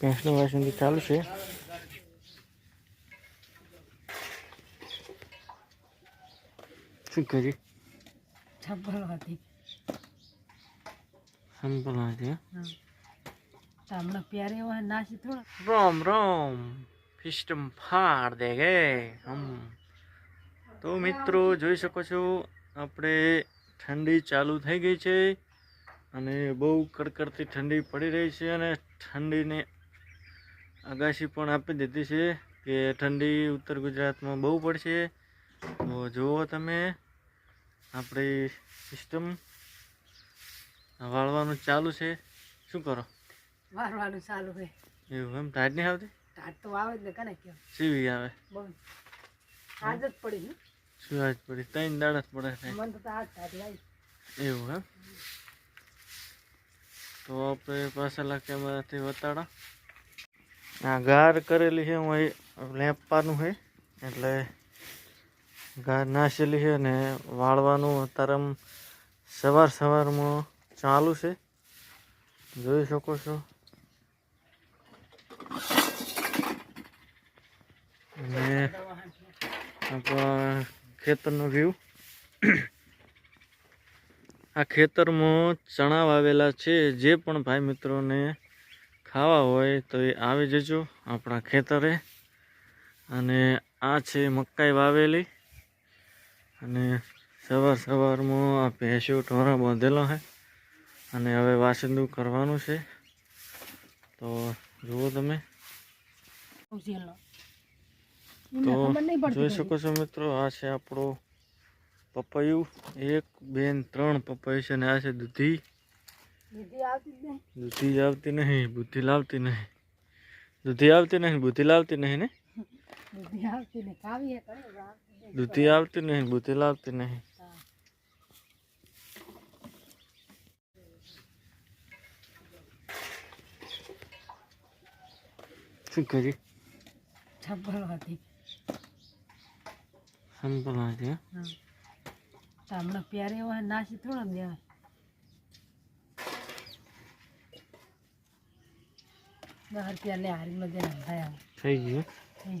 ભેંસનું વાસણ ચાલુ છે. શું કરી ચપ્પલ હતી સંપલ હતી હમણાં પ્યારે હોય નાસી થોડા. રોમ રોમ. સિસ્ટમ ફાડ દે ગે હમ. તો મિત્રો જોઈ શકો છો આપણે ઠંડી ચાલુ થઈ ગઈ છે અને બહુ કડકડતી ઠંડી પડી રહી છે અને ઠંડીને આગાશી પણ આપી દીધી છે કે ઠંડી ઉત્તર ગુજરાતમાં બહુ પડશે. તો જુઓ તમે આપણી સિસ્ટમ વાળવાનું ચાલુ છે. શું કરો? વાળવાનું ચાલુ છે. એવું એમ? ટાટ નહીં આવતી? ટાટ તો આવે જ ને કને કેમ સીવી આવે. બહુ આજ જ પડી ને. શું આજ પડી ત્રણ દાડસ પડે છે. એવું એમ? તો આપણે પાછલા કેમેરાથી બતાડા આ ગાર કરેલી છે હું લેપવાનું છે એટલે ગાર નાસેલી છે ને વાળવાનું અત્યારે સવાર સવારમાં ચાલુ છે. જોઈ શકો છો. અને આપણા ખેતરનો વ્યૂ આ ખેતરમાં ચણા વાવેલા છે. જે પણ ભાઈ મિત્રોને ખાવા હોય તો એ આવી જજો આપણા ખેતરે. અને આ છે મકાઈ વાવેલી. અને સવાર સવારમાં આ ભેંસો ઢોરા બાંધેલો છે અને હવે વાસંદું કરવાનું છે. તો જુઓ તમે. તો જોઈ શકો છો મિત્રો આ છે આપણો પપૈયું. એક બેન ત્રણ પપૈયું છે ને આ છે દૂધી. દૂધી આવતી નહીં. બુદ્ધિ લાવતી નહીં. દૂધી આવતી નહીં બુદ્ધિ લાવતી નહીં ને. દૂધી આવતી નહીં. બુદ્ધિ લાવતી નહીં. શું કરી? ચપ્પલ હતી. સંપલ હતી છે. હમણાં પ્યારે હોય નાસી થોડા દેવાય. દસ રૂપિયા લે હારીમાં જઈને થયા થઈ ગયું. થઈ